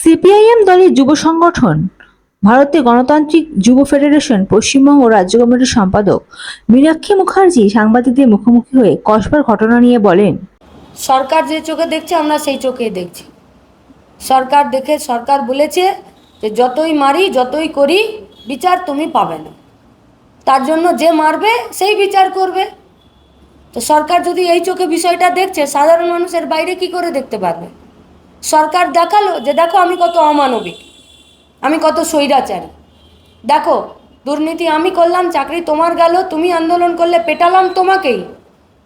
CPIM দলের যুব সংগঠন ভারতীয় গণতান্ত্রিক যুব ফেডারেশন, পশ্চিমবঙ্গ রাজ্য কমিটির সম্পাদক মীনাক্ষী মুখার্জি সাংবাদিকদের মুখোমুখি হয়ে কসবার ঘটনা নিয়ে বলেন, সরকার যে চোখে দেখছে, আমরা সেই চোখেই দেখছি। সরকার দেখে, সরকার বলেছে যে যতই মারি, যতই করি, বিচার তুমি পাবে না। তার জন্য যে মারবে, সেই বিচার করবে। তো সরকার যদি এই চোখে বিষয়টা দেখছে, সাধারণ মানুষের বাইরে কি করে দেখতে পারবে? সরকার দেখাল যে দেখো আমি কত অমানবিক, আমি কত স্বৈরাচারী। দেখো, দুর্নীতি আমি করলাম, চাকরি তোমার গেল, তুমি আন্দোলন করলে পেটালাম তোমাকেই।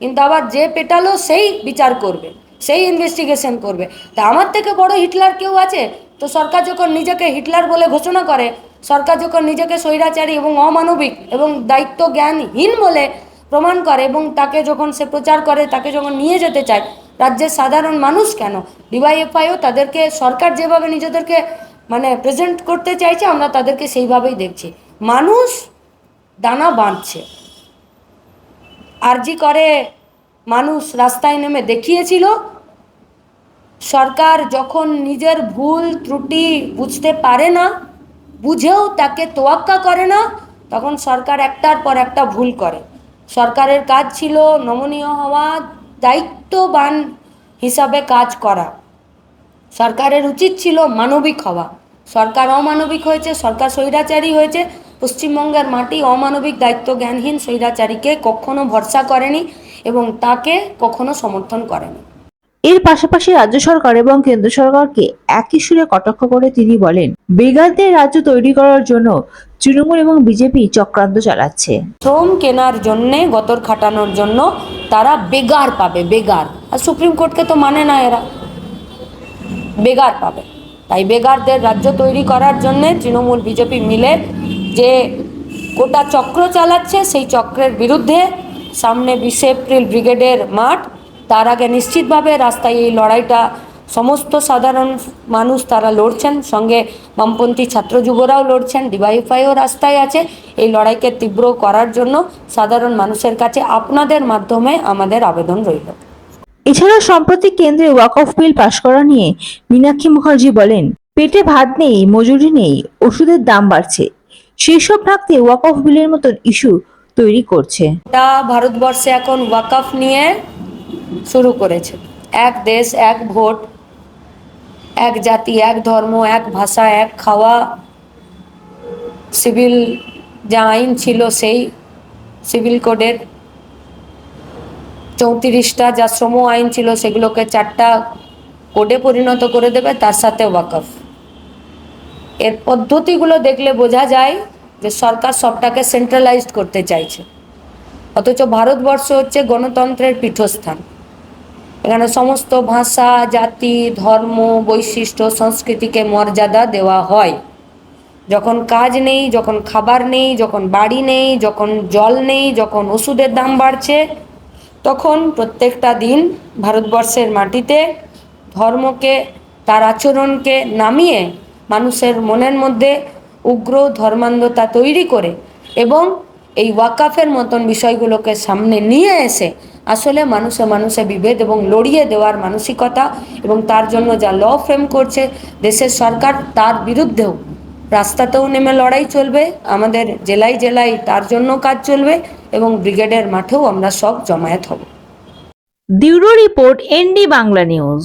কিন্তু আবার যে পেটালো সেই বিচার করবে, সেই ইনভেস্টিগেশন করবে। তা আমার থেকে বড় হিটলার কেউ আছে? তো সরকার যখন নিজেকে হিটলার বলে ঘোষণা করে, সরকার যখন নিজেকে স্বৈরাচারী এবং অমানবিক এবং দায়িত্ব জ্ঞানহীন বলে প্রমাণ করে এবং তাকে যখন সে প্রচার করে, তাকে যখন নিয়ে যেতে চায় রাজ্যের সাধারণ মানুষ কেন? ডিওয়াইএফআইও তাদেরকে সরকার যেভাবে নিজেদেরকে মানে প্রেজেন্ট করতে চাইছে, আমরা তাদেরকে সেইভাবেই দেখছি। মানুষ দানা বাঁধছে। আরজি করে মানুষ রাস্তায় নেমে দেখিয়েছিল। সরকার যখন নিজের ভুল, ত্রুটি বুঝতে পারে না, বুঝেও তাকে তোয়াক্কা করে না, তখন সরকার একটার পর একটা ভুল করে। সরকারের কাজ ছিল নমনীয় হওয়া দায়িত্ববান হিসাবে কাজ করা। সরকারের উচিত ছিল মানবিক হওয়া। সরকার অমানবিক হয়েছে সরকার স্বৈরাচারী হয়েছে। পশ্চিমবঙ্গের মাটি অমানবিক দায়িত্ব জ্ঞানহীন স্বৈরাচারীকে কখনো ভরসা করেনি এবং তাকে কখনো সমর্থন করেনি। এর পাশাপাশি রাজ্য সরকার এবং কেন্দ্র সরকারকে একই সুরে কটাক্ষ করে তিনি বলেন বেগারদের রাজ্য তৈরি করার জন্য তৃণমূল এবং বিজেপি চক্রান্ত চালাচ্ছে। শ্রম কেনার জন্যে গতর খাটানোর জন্য তারা বেগার পাবে, বেগার। আর সুপ্রিম কোর্টকে তো মানে না এরা। বেগার পাবে। তাই বেগারদের রাজ্য তৈরি করার জন্যে তৃণমূল, বিজেপি মিলে যে গোটা চক্র চালাচ্ছে, সেই চক্রের বিরুদ্ধে সামনে বিশে এপ্রিল ব্রিগেডের মাঠ। তার আগে নিশ্চিতভাবে রাস্তায় এই লড়াইটা সমস্ত সাধারণ মানুষ তারা লড়ছেন। সঙ্গে বামপন্থী ছাত্র যুবরাও লড়ছেন। ডিওয়াইফাইও রাস্তায় আছে। এই লড়াইকে তীব্র করার জন্য সাধারণ মানুষের কাছে আপনাদের মাধ্যমে আমাদের আবেদন রইল। এছাড়া সম্প্রতি কেন্দ্রে ওয়াকফ বিল পাশ করা নিয়ে মীনাক্ষী মুখার্জি বলেন পেটে ভাত নেই মজুরি নেই ওষুধের দাম বাড়ছে। সেসব ঢাকতে ওয়াকফ বিলের মতন ইস্যু তৈরি করছে। তা ভারতবর্ষে এখন ওয়াকফ নিয়ে শুরু করেছে। এক দেশ এক ভোট এক জাতি, এক ধর্ম, এক ভাষা, এক খাওয়া। সিভিল যা আইন ছিল সেই সিভিল কোডের চৌত্রিশটা যা শ্রম আইন ছিল সেগুলোকে চারটা কোডে পরিণত করে দেবে, তার সাথে ওয়াকফ। এর পদ্ধতিগুলো দেখলে বোঝা যায় যে সরকার সবটাকে সেন্ট্রালাইজড করতে চাইছে। অথচ ভারতবর্ষ হচ্ছে গণতন্ত্রের পীঠস্থান। এখানে সমস্ত ভাষা, জাতি, ধর্ম, বৈশিষ্ট্য, সংস্কৃতিকে মর্যাদা দেওয়া হয়। যখন কাজ নেই, যখন খাবার নেই, যখন বাড়ি নেই, যখন জল নেই, যখন ওষুধের দাম বাড়ছে, তখন প্রত্যেকটা দিন ভারতবর্ষের মাটিতে ধর্মকে, তার আচরণকে নামিয়ে মানুষের মনের মধ্যে উগ্র ধর্মান্ধতা তৈরি করে এবং এই ওয়াকাফের মতন বিষয়গুলোকে সামনে নিয়ে এসে আসলে মানুষে মানুষে বিভেদ এবং লড়িয়ে দেওয়ার মানসিকতা এবং তার জন্য যা ল ফ্রেম করছে দেশের সরকার তার বিরুদ্ধেও। রাস্তাতেও নেমে লড়াই চলবে, আমাদের জেলায় জেলায় তার জন্য কাজ চলবে এবং ব্রিগেডের মাঠেও আমরা সব জমায়েত হব। Bureau report ND Bangla news.